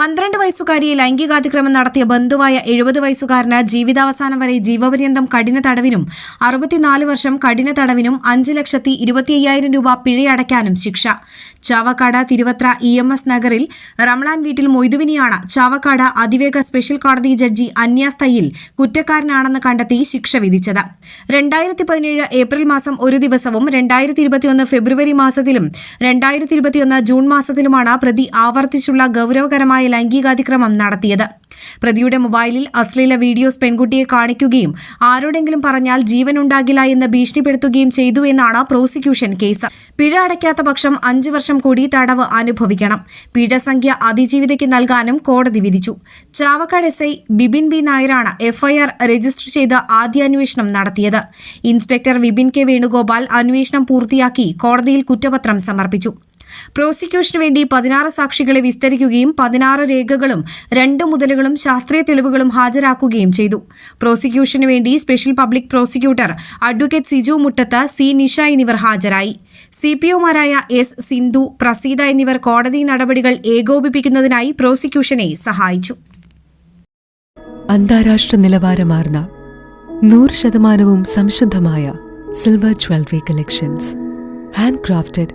പന്ത്രണ്ട് വയസ്സുകാരിയെ ലൈംഗികാതിക്രമം നടത്തിയ ബന്ധുവായ എഴുപത് വയസ്സുകാരന് ജീവിതാവസാനം വരെ ജീവപര്യന്തം കഠിന തടവിനും അറുപത്തിനാല് വർഷം കഠിന തടവിനും അഞ്ച് ലക്ഷത്തി ഇരുപത്തി അയ്യായിരം രൂപ പിഴയടയ്ക്കാനും ശിക്ഷ. Chavakkad Thiruvathra E M S നഗറിൽ റമളാൻ വീട്ടിൽ മൊയ്തുവിനെയാണ് ചാവക്കാട് അതിവേഗ സ്പെഷ്യൽ കോടതി ജഡ്ജി അന്യാസ് തയ്യിൽ കുറ്റക്കാരനാണെന്ന് കണ്ടെത്തി ശിക്ഷ വിധിച്ചത്. രണ്ടായിരത്തി പതിനേഴ് ഏപ്രിൽ മാസം ഒരു ദിവസവും രണ്ടായിരത്തി ഇരുപത്തിയൊന്ന് ഫെബ്രുവരി മാസത്തിലും രണ്ടായിരത്തി ഇരുപത്തിയൊന്ന് ജൂൺ മാസത്തിലുമാണ് പ്രതി ആവർത്തിച്ചുള്ള ഗൗരവകരമായ ലൈംഗികാതിക്രമം നടത്തിയത്. പ്രതിയുടെ മൊബൈലിൽ അശ്ലീല വീഡിയോസ് പെൺകുട്ടിയെ കാണിക്കുകയും ആരോടെങ്കിലും പറഞ്ഞാൽ ജീവൻ ഉണ്ടാകില്ല എന്ന് ഭീഷണിപ്പെടുത്തുകയും ചെയ്തു എന്നാണ് പ്രോസിക്യൂഷൻ കേസ്. പിഴ അടയ്ക്കാത്ത പക്ഷം അഞ്ചു വർഷം കൂടി തടവ് അനുഭവിക്കണം. പിഴ സംഖ്യ അതിജീവിതയ്ക്ക് നൽകാനും കോടതി വിധിച്ചു. Chavakkad S I Bibin B നായരാണ് എഫ്ഐആർ രജിസ്റ്റർ ചെയ്ത് ആദ്യാന്വേഷണം നടത്തിയത്. ഇൻസ്പെക്ടർ വിപിൻ കെ വേണുഗോപാൽ അന്വേഷണം പൂർത്തിയാക്കി കോടതിയിൽ കുറ്റപത്രം സമർപ്പിച്ചു. പ്രോസിക്യൂഷന് വേണ്ടി പതിനാറ് സാക്ഷികളെ വിസ്തരിക്കുകയും പതിനാറ് രേഖകളും രണ്ട് മുതലുകളും ശാസ്ത്രീയ തെളിവുകളും ഹാജരാക്കുകയും ചെയ്തു. പ്രോസിക്യൂഷന് വേണ്ടി special public prosecutor advocate Siju Muttath C Nisha എന്നിവർ ഹാജരായി. സി പി ഒമാരായ എസ് സിന്ധു പ്രസീത എന്നിവർ കോടതി നടപടികൾ ഏകോപിപ്പിക്കുന്നതിനായി പ്രോസിക്യൂഷനെ സഹായിച്ചു. അന്താരാഷ്ട്ര നിലവാരമാർന്ന നൂറ് ശതമാനവും സംശുദ്ധമായ silver jewellery collections. Hand crafted